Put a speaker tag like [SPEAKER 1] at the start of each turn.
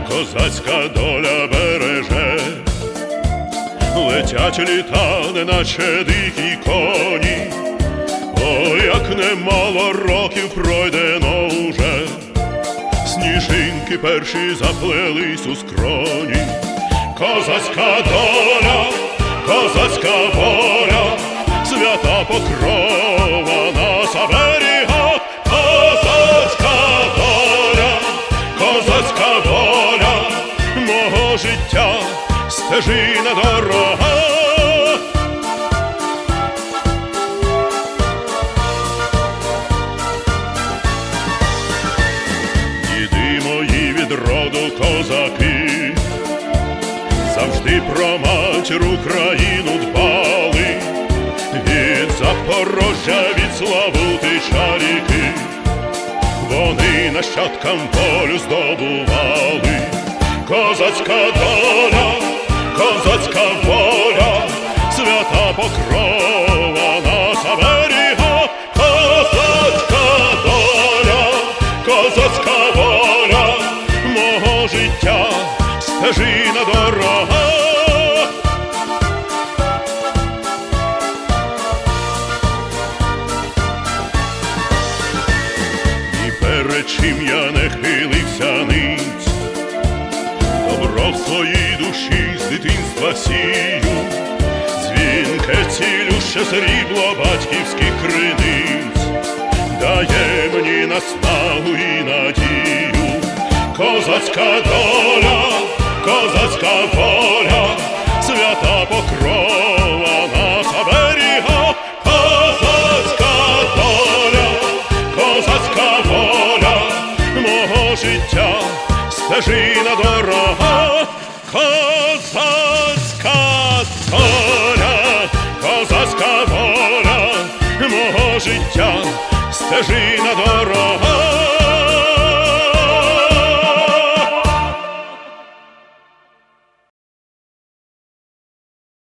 [SPEAKER 1] козацька доля береже, летять літа, неначе дикі коні, Ой, як немало років пройдено уже, сніжинки перші заплелись у скроні, козацька доля, козацька воля, свята покрова нас оберіга, стежина дорога. Діди мої від роду козаки, завжди про матір Україну дбали, від Запорожжя, від Славутича ріки, вони нащадкам волю здобували, козацька доля, козацька воля, свята покрова нас оберіга, козацька доля, козацька воля, мого життя, стежина дорога. І перед чим я не хилився ниць, в своїй душі з дитинства сію, дзвінке цілюще срібло батьківських криниць, дає мені наснагу і надію, козацька доля, козацька воля, свята покрова нас оберіга, козацька доля, козацька воля, мого життя, стежина дорога, козацька доля, козацька воля, мого життя, стежина дорога.